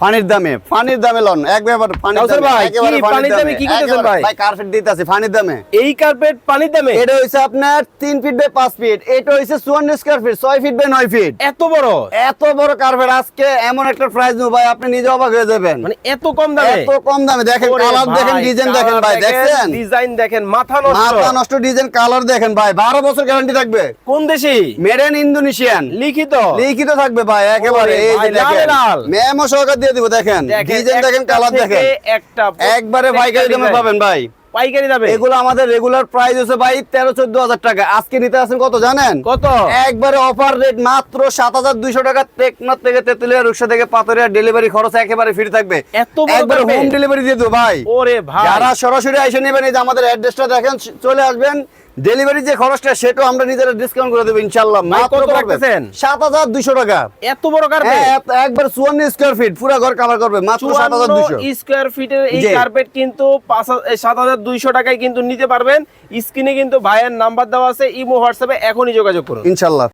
পানির দামে পানির দামে লন। এক ব্যাপার পানির দামে ভাই, কি পানির দামে। কি করতেছেন ভাই? ভাই কার্পেট দিতেছি পানির দামে। এই কার্পেট পানির দামে? এটা হইছে আপনার তিন ফিট বাই পাঁচ ফিট এটা হইছে চুয়ান্ন স্কোয়ার ফিট ছয় ফিট বাই নয় ফিট এত বড়? এত বড় কার্পেট আজকে এমন একটা প্রাইস নেব ভাই আপনি নিজে অবাক হয়ে যাবেন। মানে এত কম দামে? এত কম দামে দেখেন কালার দেখেন ডিজাইন দেখেন ভাই ডিজাইন দেখেন মাথা নষ্ট। মাথা নষ্ট ডিজাইন কালার দেখেন ভাই বারো বছর গ্যারান্টি থাকবে। কোন দেশি? মেড ইন ইন্দোনেশিয়ান লিখিত। লিখিত থাকবে ভাই একেবারে এই যে দেখেন। মেমো সহকার দিয়ে দিব দেখেন। ডিজাইন দেখেন কালার দেখেন। একটা একবারে পাইকারি দামে পাবেন ভাই। পাইকারি দামে। এগুলো আমাদের রেগুলার প্রাইস হচ্ছে ভাই তেরো চোদ্দ হাজার টাকা। আজকে নিতে আছেন কত জানেন? কত? একবারে অফার রেট মাত্র সাত হাজার দুইশো টাকা টেকনাথ থেকে তেতুলিয়া রুকসা থেকে পাথরিয়া ডেলিভারি খরচ একেবারে ফ্রি থাকবে। একবারে হোম ডেলিভারি দিয়ে দেবো ভাই। ওরে ভাই। যারা সরাসরি এসে নেবেন এই যে আমাদের অ্যাড্রেসটা দেখেন চলে আসবেন। ডেলিভারি যে খরচটা সেটাও আমরা নিজেরা ডিসকাউন্ট করে দেবো ইনশাল্লাহ মাত্র রাখতেছেন? সাত হাজার দুইশো টাকা। এত বড় কার্পেট হ্যাঁ, একবার চুয়ান্ন স্কোয়ার ফিট পুরো ঘর কাভার করবে মাত্র সাত হাজার দুশো স্কোয়ার ফিটের এই। কার্পেট কিন্তু সাত হাজার দুইশো টাকায় কিন্তু নিতে পারবেন। স্ক্রিনে কিন্তু ভাইয়ের নাম্বার দেওয়া আছে ইমো হোয়াটসঅ্যাপে এখনই যোগাযোগ করুন। ইনশাল্লাহ